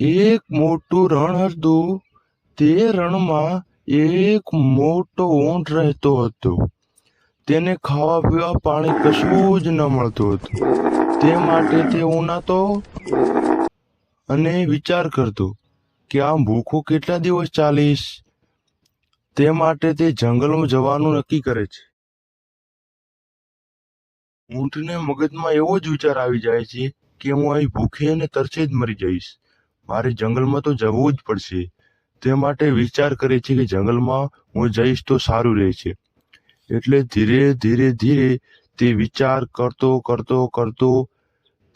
એક મોટું રણ હતું. તે રણમાં એક મોટો ઊંટ રહેતો હતો. તેને ખાવા પીવા પાણી કશું જ ન મળતું હતું. તે માટે તે ઉનાતો અને વિચાર કરતો કે આ ભૂખો કેટલા દિવસ ચાલીશ? તે માટે તે જંગલમાં જવાનું નક્કી કરે છે. ઊંટને મગજમાં એવો જ વિચાર આવી જાય છે કે હું અહીં ભૂખે અને તરસે જ મરી જઈશ. મારે જંગલમાં તો જવું જ પડશે. તે માટે વિચાર કરે છે કે જંગલમાં હું જઈશ તો સારું રહેશે. એટલે ધીરે ધીરે ધીરે તે વિચાર કરતો કરતો કરતો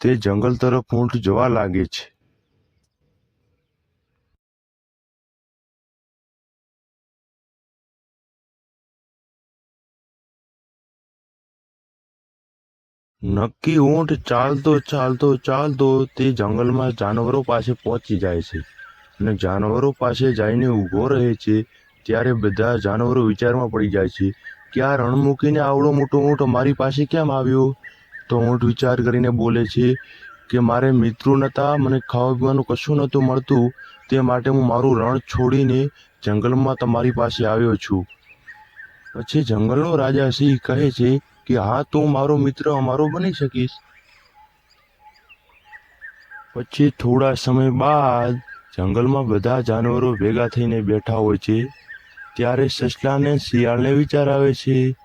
તે જંગલ તરફ ઊંટ જવા લાગે છે. નક્કી ઊંટ ચાલતો ચાલતો ચાલતો તે જંગલમાં જાનવરો પાસે પહોંચી જાય છે. અને જાનવરો પાસે જઈને ઊભો રહે છે ત્યારે બધા જાનવરો વિચારમાં પડી જાય છે કે આ રણ મૂકીને આવડો મોટો ઊંટ મારી પાસે કેમ આવ્યો? તો ઊંટ વિચાર કરીને બોલે છે કે, મારે મિત્રો નતા, મને ખાવા પીવાનું કશું નહોતું મળતું, તે માટે હું મારું રણ છોડીને જંગલમાં તમારી પાસે આવ્યો છું. પછી જંગલનો રાજા સિંહ કહે છે કે હા, તું મારો મિત્ર અમારો બની શકીશ. પછી થોડા સમય બાદ જંગલમાં બધા જાનવરો ભેગા થઈને બેઠા હોય છે. ત્યારે સસલાને શિયાળને વિચાર આવે છે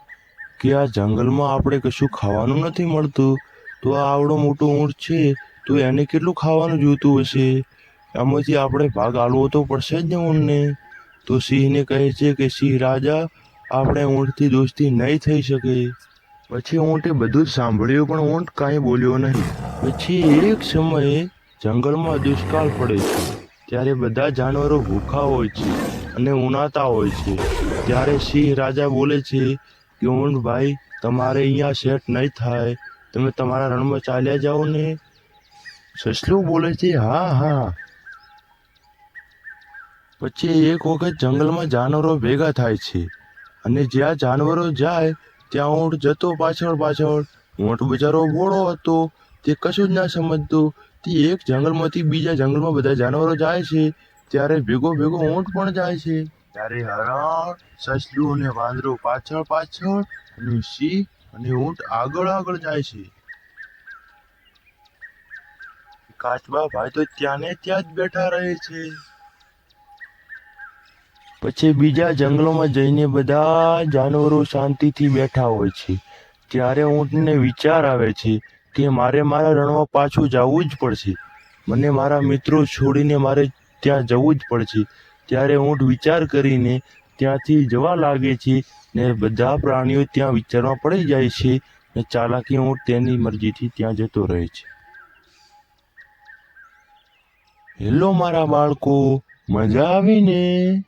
કે આ જંગલમાં આપણે કશું ખાવાનું નથી મળતું. તો આ આવડો મોટો ઊંટ છે, તો એને કેટલું ખાવાનું જોઈતું હશે? આમાંથી આપણે ભાગ આલવો તો પડશે જ ને ઊંટને. તો સિંહને કહે છે કે, સિંહ રાજા, આપણે ઊંટથી દોસ્તી નહીં થઈ શકે. પછી ઊંટે બધું સાંભળ્યું, પણ ઊંટ કાંઈ બોલ્યો નહીં. પછી એક સમયે જંગલમાં દુષ્કાળ પડે છે. ત્યારે બધા જાનવરો ભૂખા હોય છે અને ઉનાતા હોય છે. ત્યારે સિંહ રાજા બોલે છે કે, ઊંટ ભાઈ, તમારે અહીંયા સેટ નહીં થાય. તમે તમારા રણમાં ચાલ્યા જાઓ ને. સસલું બોલે છે, હા હા. પછી એક વખત જંગલમાં જાનવરો ભેગા થાય છે અને જ્યાં જાનવરો જાય ત્યાં ઊંટ જતો પાછળ પાછળ. ઊંટ બિચારો ભોળો હતો. તે કશું જ ના સમજતો. તે એક જંગલમાંથી બીજા જંગલમાં બધા જાનવરો જાય છે. ત્યારે ભેગો ભેગો ઊંટ પણ જાય છે. ત્યારે હરણ, સસલું અને વાંદરો પાછળ પાછળ અને સિંહ અને ઊંટ આગળ આગળ જાય છે. કાચબા ભાઈ તો ત્યાં ને ત્યાં જ બેઠા રહે છે. પછી બીજા જંગલોમાં જઈને બધા જાનવરો શાંતિથી બેઠા હોય છે. ત્યારે ઊંટને વિચાર આવે છે કે મારે મારા રણમાં પાછું જવું જ પડશે. મને મારા મિત્રો છોડીને મારે ત્યાં જવું જ પડશે. ત્યારે ઊંટ વિચાર કરીને ત્યાંથી જવા લાગે છે ને બધા પ્રાણીઓ ત્યાં વિચારમાં પડી જાય છે ને ચાલાકી ઊંટ તેની મરજીથી ત્યાં જતો રહે છે. હેલો મારા બાળકો, મજા આવી ને?